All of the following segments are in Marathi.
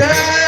पक्षी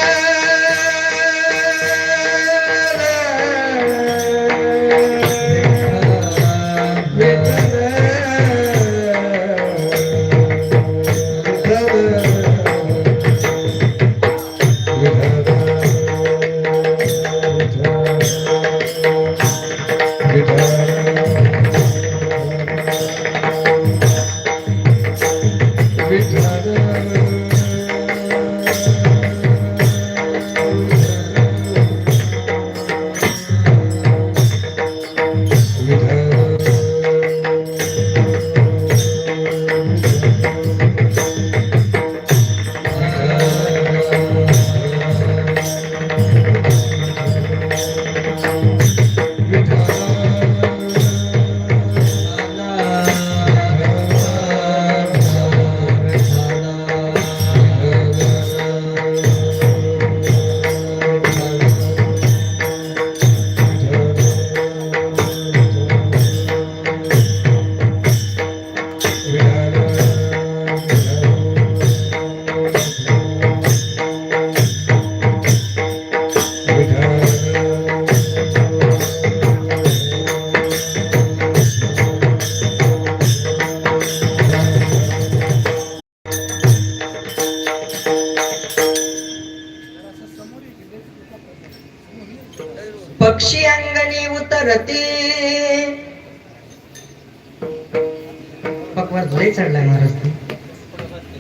पकवास धुळे चढलाय महाराज ते.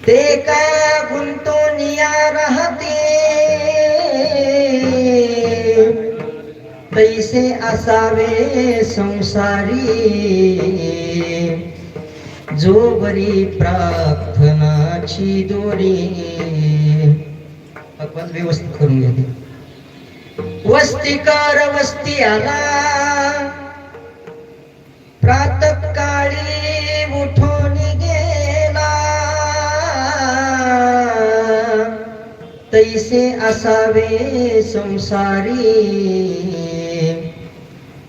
ते गुंतून या राहते? तैसे असावे संसारी. जोवरी प्रार्थनाची दोरी. भगवान व्यवस्थित करून घेते. वस्तिकार वस्ती आला. प्रातकाळी तैसे असावे संसारी।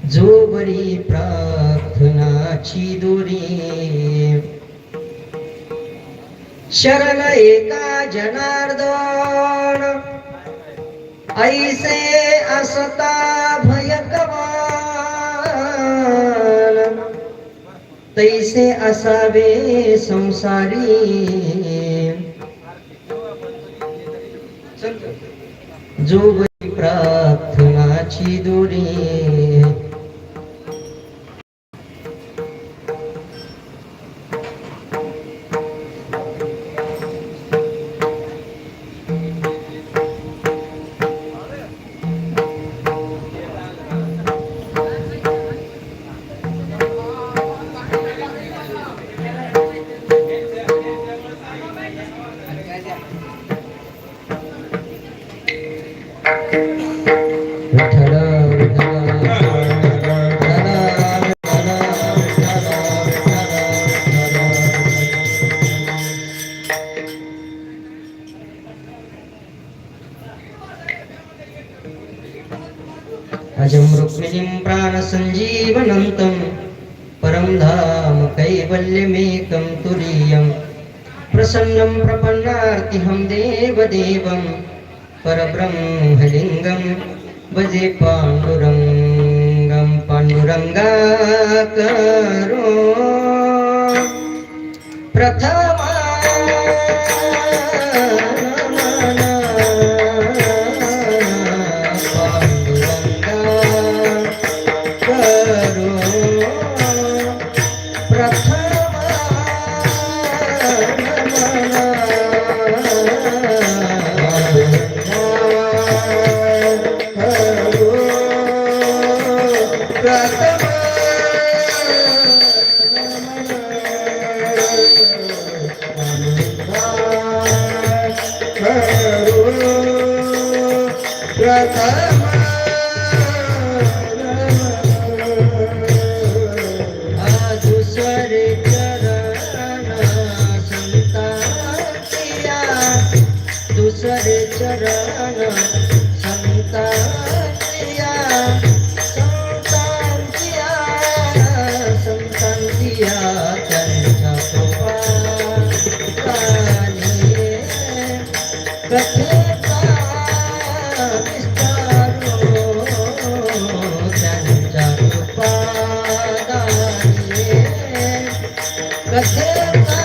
जो बरी प्रार्थनाची दोरी। शरण एका जनार्दन। ऐसे असता भयकवान तैसे असावे संसारी। जो प्रार्थनाची दोरी सञ्जीवनन्तं परं धाम कैवल्यमेकं तुरीयं प्रसन्नं प्रपन्नार्तिहं देवदेवं परब्रह्मलिङ्गं भजे पाण्डुरङ्गं पाण्डुरङ्गाकरो। प्रथमा Yeah. Let's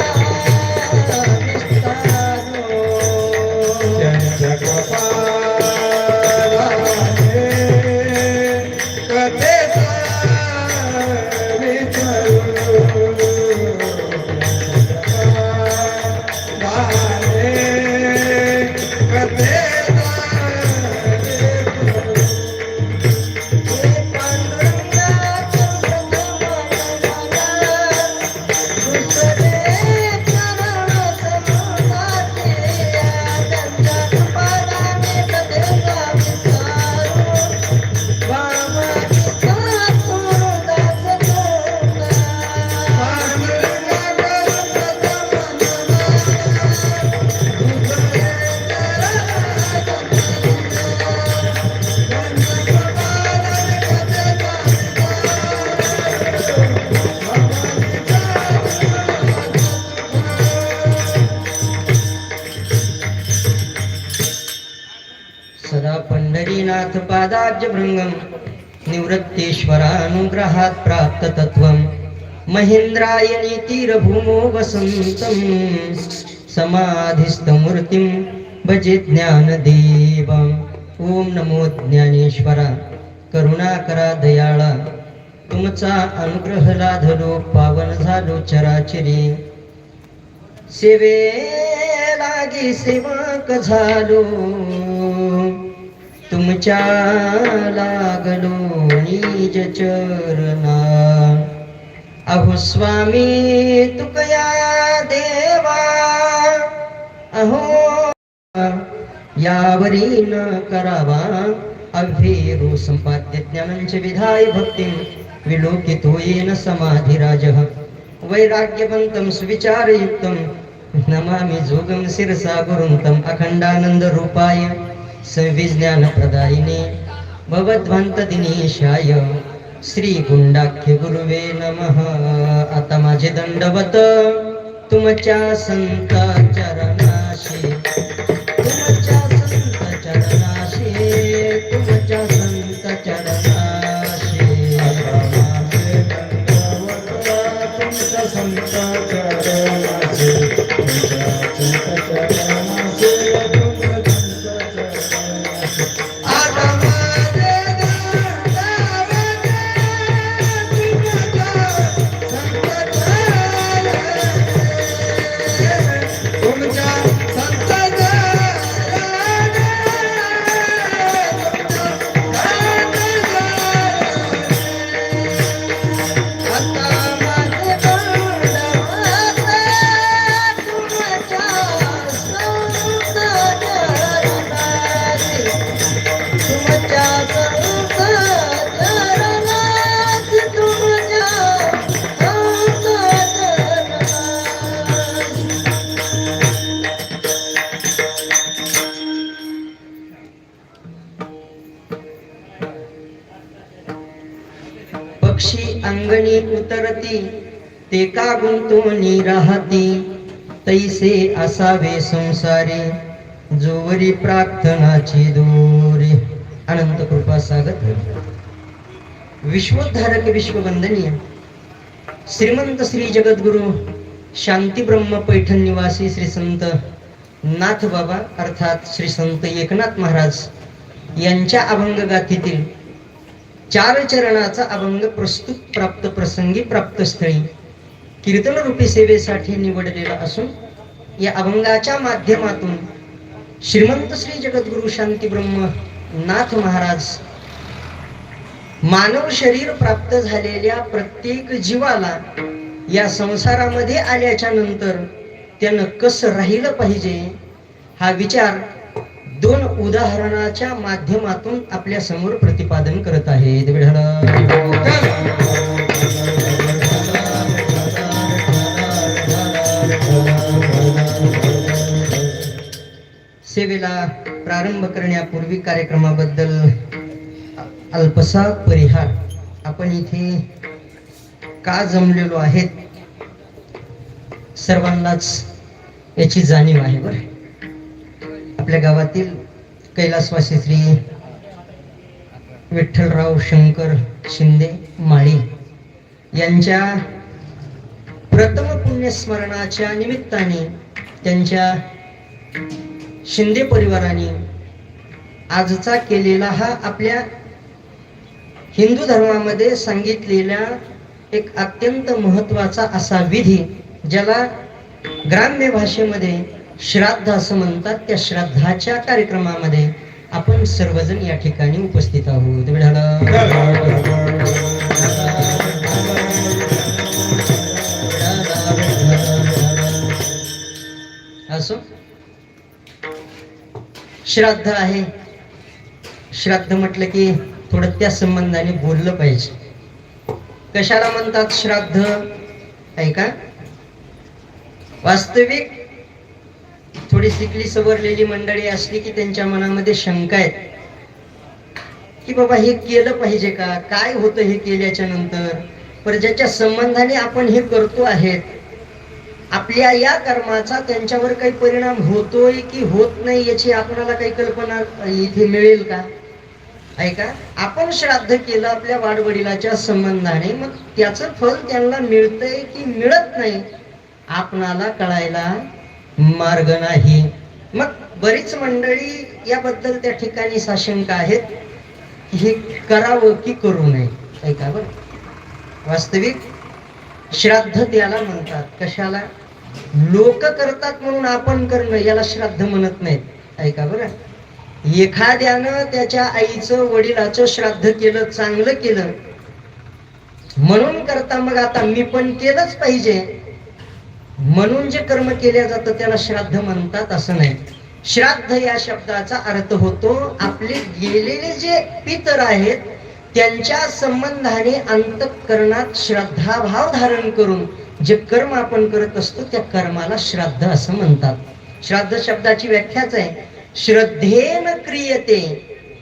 पंढरीनाथ पादाब्ज भृंगम निवृत्तेश्वरानुग्रहात् प्राप्त तत्वम महेंद्रायणी तीरभूमो वसंतम समाधिस्थमूर्तिं भजे ज्ञानदेव ओम नमो ज्ञानेश्वरा करुणाकरा दयाळा। तुमचा अनुग्रह लाधलो पावन झालो चराचरी। सेवे लागी सेवक झालो। तुमच्या लागलो निज चरणा. अहो स्वामी तुकया देवा. अहो यावरी न करावा. अभेरो संपाद्य ज्ञानांच विधाय भक्तिं विलोकितो येन समाधिराजः. वैराग्यवन्तं सुविचारयुक्तं नमामि जोगं शिरसा गुरुं अखण्डानन्दरूपाय. संविज्ञानप्रदायिने भवद्वन्तदिनेशाय श्रीगुण्डाख्य गुरुवे नमः। आता माझे दंडवत तुमच्या संत पक्षी अंगणी उतरती ते का गुंतवणी राहती? तैसे असावे संसारी जोवरी प्रार्थनाची दोरी. अनंत कृपा सागत हो. विश्वोद्धारक विश्ववंदनीय. श्रीमंत श्री जगद्गुरु शांती ब्रह्म पैठण निवासी श्री संत नाथ बाबा अर्थात श्री संत एकनाथ महाराज यांच्या अभंग गाथेतील चार चरणाचा अभंग प्रस्तुत प्राप्त प्रसंगी प्राप्त स्थळी. कीर्तन रूपी सेवेसाठी निवडलेला असून या अभंगाच्या माध्यमातून श्रीमंत श्री जगद्गुरु शांती ब्रह्म नाथ महाराज मानव शरीर प्राप्त झालेल्या प्रत्येक जीवाला या संसारामध्ये आल्याच्यानंतर त्यानं कसं राहिलं पाहिजे हा विचार दोन उदाहरणाच्या माध्यमातून आपल्यासमोर प्रतिपादन करत आहे. सेवेला प्रारंभ करण्यापूर्वी कार्यक्रमाबद्दल अल्पसा परिहार. आपण इथे का जमलेलो आहेत? सर्वांनाच याची जाणीव आहे बरं. आपल्या गावातील कैलासवासी श्री विठ्ठलराव शंकर शिंदे माळी यांच्या प्रथम पुण्यस्मरणाच्या निमित्ताने त्यांच्या शिंदे परिवाराने आजचा केलेला हा आपल्या हिंदू धर्मामध्ये सांगितलेला एक अत्यंत महत्त्वाचा असा विधी ज्याला ग्राम्य भाषेमध्ये श्राद्ध असं म्हणतात त्या श्राद्धाच्या कार्यक्रमामध्ये आपण सर्वजण या ठिकाणी उपस्थित आहोत. असो. श्राद्ध आहे. श्राद्ध म्हटलं की थोडं त्या संबंधाने बोललं पाहिजे. कशाला म्हणतात श्राद्ध? ऐका. वास्तविक थोडी शिकली सवरलेली मंडळी असली की त्यांच्या मनामध्ये शंका आहेत. की बाबा हे केलं पाहिजे का? काय होतं हे केल्याच्यानंतर? पर ज्याच्या संबंधाने आपण हे करतो आहेत आपल्या या कर्माचा त्यांच्यावर काही परिणाम होतोय की होत नाही याची आपल्याला काही कल्पना इथे मिळेल का? ऐका आपण श्राद्ध केलं आपल्या वाडवडिलाच्या संबंधाने मग त्याचं फल त्यांना मिळतंय की मिळत नाही आपणाला कळायला मार्ग नाही. मग बरीच मंडळी याबद्दल त्या ठिकाणी साशंक आहेत. की हे करावं की करू नये? ऐका बरं? वास्तविक श्राद्ध त्याला म्हणतात. कशाला? लोक करतात म्हणून आपण करणं याला श्राद्ध म्हणत नाहीत. ऐका बरं? एखाद्यानं त्याच्या आईचं वडिलाचं श्राद्ध केलं चांगलं केलं. म्हणून करता मग आता मी पण केलंच पाहिजे. म्हणून जे कर्म केल्या जातं त्याला श्राद्ध म्हणतात असं नाही. श्राद्ध या शब्दाचा अर्थ होतो आपले गेलेले जे पितर आहेत त्यांच्या संबंधाने अंतकरणात श्रद्धाभाव धारण करून जे कर्म आपण करत असतो त्या कर्माला श्राद्ध असं म्हणतात. श्राद्ध शब्दाची व्याख्याच आहे. श्रद्धेन क्रियते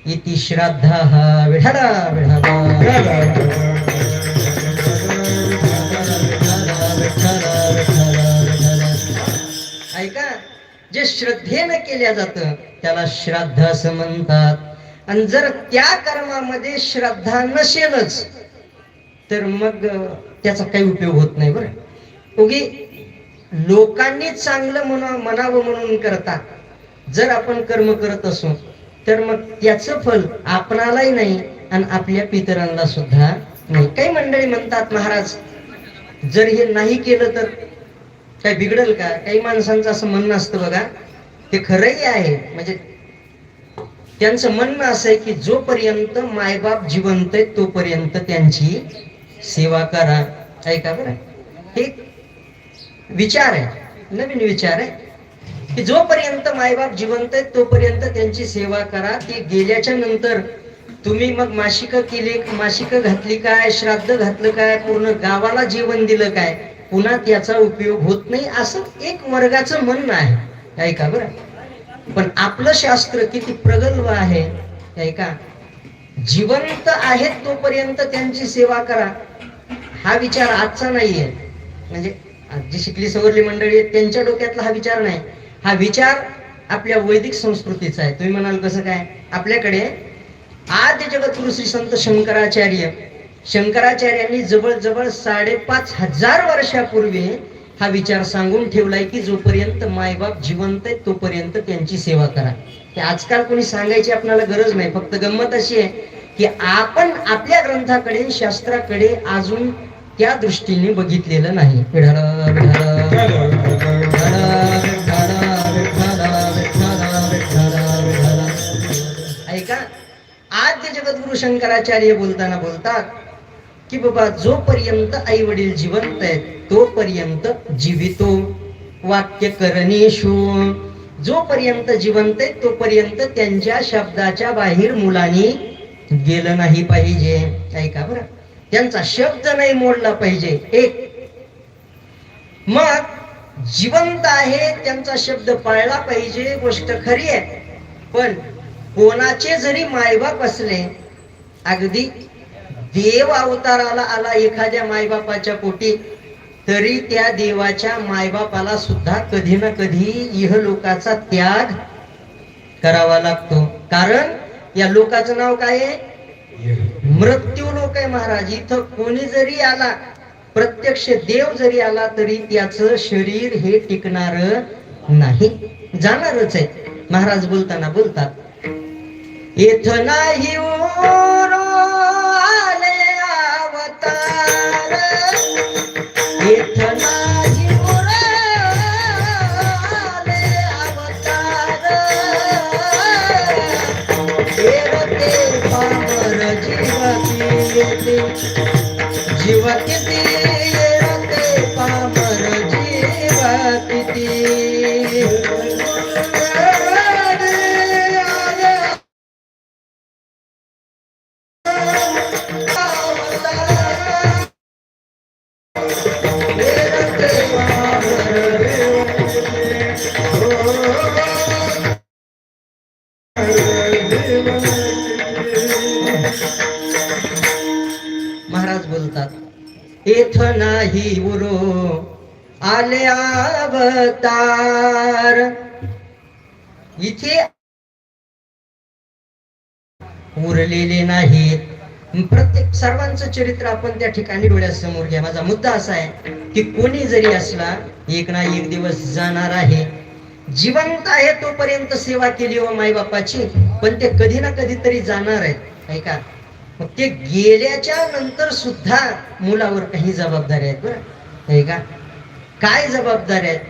इति श्राद्धा विढाला विढाला. जे श्रद्धेनं केल्या जातं त्याला श्राद्ध असं म्हणतात. आणि जर त्या कर्मामध्ये श्रद्धा नसेलच तर मग त्याचा काही उपयोग होत नाही बरं. उगी लोकांनी चांगलं म्हणा म्हणावं म्हणून करता जर आपण कर्म करत असू तर मग त्याचं फल आपणालाही नाही आणि आपल्या पितरांना सुद्धा नाही. काही मंडळी म्हणतात महाराज जर हे नाही केलं तर काय बिघडल का? काही माणसांचं असं म्हणणं असतं बघा ते खरंही आहे. म्हणजे त्यांचं म्हणणं असं आहे की जोपर्यंत मायबाप जिवंत आहे तोपर्यंत त्यांची सेवा करा. ऐका बरं? हे विचार आहे नवीन विचार आहे. की जोपर्यंत मायबाप जिवंत आहेत तोपर्यंत त्यांची सेवा करा. ते गेल्याच्यानंतर तुम्ही मग मासिक केले मासिक घातली काय श्राद्ध घातलं काय पूर्ण गावाला जेवण दिलं काय? पुन्हा त्याचा उपयोग होत नाही असं एक वर्गाचं म्हणणं आहे. ऐका बरं? पण आपलं शास्त्र किती प्रगल्भ आहे ऐका जिवंत आहेत तोपर्यंत त्यांची सेवा करा. हा विचार आजचा नाहीये. म्हणजे जी शिकली सवरली मंडळी आहेत त्यांच्या डोक्यातला हा विचार नाही. हा विचार आपल्या वैदिक संस्कृतीचा आहे. तुम्ही म्हणाल कसं काय? आपल्याकडे आद्य जगतगुरु श्री संत शंकराचार्य शंकराचार्यांनी जवळजवळ साडेपाच हजार वर्षापूर्वी हा विचार सांगून ठेवलाय की जोपर्यंत मायबाप जिवंत आहे तोपर्यंत त्यांची सेवा करा. ते आजकाल कोणी सांगायची आपल्याला गरज नाही. फक्त गंमत अशी आहे की आपण आपल्या ग्रंथाकडे शास्त्राकडे अजून त्या दृष्टीने बघितलेलं नाही. ऐका आद्य जगद्गुरु शंकराचार्य बोलताना बोलतात की बाबा जोपर्यंत आई वडील जिवंत आहेत तोपर्यंत जीवितो. वाक्य करणेशु. जोपर्यंत जिवंत आहे तोपर्यंत त्यांच्या शब्दाच्या बाहेर मुलांनी गेलं नाही पाहिजे. ऐका बरं. त्यांचा शब्द नाही मोडला पाहिजे. एक. मग जिवंत आहे त्यांचा शब्द पाळला पाहिजे गोष्ट खरी आहे. पण कोणाचे जरी मायबाप असले अगदी देव अवताराला आला एखाद्या मायबापाच्या पोटी तरी त्या देवाच्या मायबापाला सुद्धा कधी ना कधी इहलोकाचा त्याग करावा लागतो. कारण या लोकाचं नाव काय आहे? मृत्यू लोक आहे महाराज. इथं कोणी जरी आला प्रत्यक्ष देव जरी आला तरी त्याचं शरीर हे टिकणार नाही. जाणारच आहे. महाराज बोलताना बोलतात येथ नाही आले अवतार. येथ नाही आले अवतार. येते जीवती जीवती येथ नाही उरो. आले अवतार. इथे उरलेले नाहीत. प्रत्येक सर्वांचं चरित्र आपण त्या ठिकाणी डोळ्यासमोर घ्या. माझा मुद्दा असा आहे की कोणी जरी असला एक ना एक दिवस जाणार आहे. जिवंत आहे तोपर्यंत सेवा केली हो माईबापाची पण ते कधी ना कधीतरी जाणार आहेत. ऐका मग ते गेल्याच्यानंतर सुद्धा मुलावर काही जबाबदाऱ्या आहेत बरं. का? काय जबाबदाऱ्या आहेत?